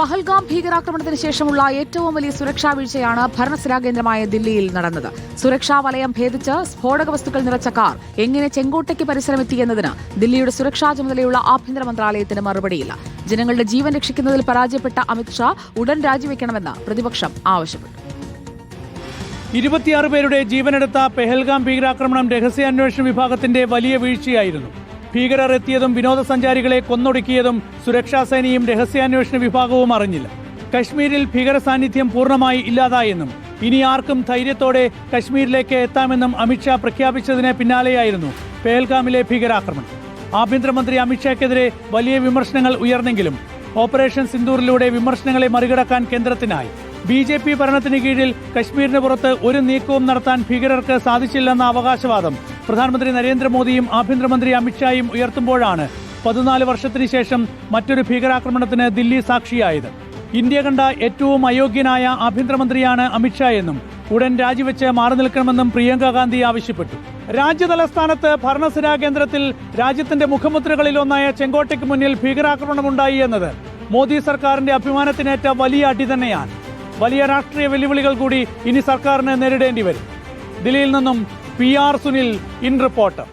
പഹൽഗാം ഭീകരാക്രമണത്തിന് ശേഷമുള്ള ഏറ്റവും വലിയ സുരക്ഷാ വീഴ്ചയാണ് ഭരണസിരാ കേന്ദ്രമായ ദില്ലിയിൽ നടന്നത്. സുരക്ഷാ വലയം ഭേദിച്ച് സ്ഫോടക വസ്തുക്കൾ നിറച്ച കാർ എങ്ങനെ ചെങ്കോട്ടയ്ക്ക് പരിസരമെത്തിയെന്നതിന് ദില്ലിയുടെ സുരക്ഷാ ചുമതലയുള്ള ആഭ്യന്തര മന്ത്രാലയത്തിന് മറുപടിയില്ല. ജനങ്ങളുടെ ജീവൻ രക്ഷിക്കുന്നതിൽ പരാജയപ്പെട്ട അമിത്ഷാ ഉടൻ രാജിവെക്കണമെന്ന് പ്രതിപക്ഷം ആവശ്യപ്പെട്ടു. ഇരുപത്തിയാറ് പേരുടെ ജീവനെടുത്ത പെഹൽഗാം ഭീകരാക്രമണം രഹസ്യാന്വേഷണ വിഭാഗത്തിന്റെ വലിയ വീഴ്ചയായിരുന്നു. ഭീകരർ എത്തിയതും വിനോദസഞ്ചാരികളെ കൊന്നൊടുക്കിയതും സുരക്ഷാസേനയും രഹസ്യാന്വേഷണ വിഭാഗവും അറിഞ്ഞില്ല. കശ്മീരിൽ ഭീകര സാന്നിധ്യം പൂർണമായി ഇല്ലാതായെന്നും ഇനി ആർക്കും ധൈര്യത്തോടെ കശ്മീരിലേക്ക് എത്താമെന്നും അമിത്ഷാ പ്രഖ്യാപിച്ചതിന് പിന്നാലെയായിരുന്നു പേൽഗാമിലെ ഭീകരാക്രമണം. ആഭ്യന്തരമന്ത്രി അമിത്ഷായ്ക്കെതിരെ വലിയ വിമർശനങ്ങൾ ഉയർന്നെങ്കിലും ഓപ്പറേഷൻ സിന്ദൂറിലൂടെ വിമർശനങ്ങളെ മറികടക്കാൻ കേന്ദ്രത്തിനായി ബി ജെ പി ഭരണത്തിന് കീഴിൽ കശ്മീരിന് പുറത്ത് ഒരു നീക്കവും നടത്താൻ ഭീകരർക്ക് സാധിച്ചില്ലെന്ന അവകാശവാദം. പ്രധാനമന്ത്രി നരേന്ദ്രമോദിയും ആഭ്യന്തരമന്ത്രി അമിത്ഷായും ഉയർത്തുമ്പോഴാണ് പതിനാല് വർഷത്തിന് ശേഷം മറ്റൊരു ഭീകരാക്രമണത്തിന് ദില്ലി സാക്ഷിയായത്. ഇന്ത്യ കണ്ട ഏറ്റവും അയോഗ്യനായ ആഭ്യന്തരമന്ത്രിയാണ് അമിത്ഷാ എന്നും ഉടൻ രാജിവെച്ച് മാറി നിൽക്കണമെന്നും പ്രിയങ്ക ഗാന്ധി ആവശ്യപ്പെട്ടു. രാജ്യതലസ്ഥാനത്ത് ഭരണസിരാ കേന്ദ്രത്തിൽ രാജ്യത്തിന്റെ മുഖമുദ്രകളിൽ ഒന്നായ ചെങ്കോട്ടയ്ക്ക് മുന്നിൽ ഭീകരാക്രമണമുണ്ടായി എന്നത് മോദി സർക്കാരിന്റെ അഭിമാനത്തിനേറ്റ വലിയ അടി തന്നെയാണ്. വലിയ രാഷ്ട്രീയ വെല്ലുവിളികൾ കൂടി ഇനി സർക്കാരിന് നേരിടേണ്ടി വരും. ദില്ലിയിൽ നിന്നും P R Sunil in Reporter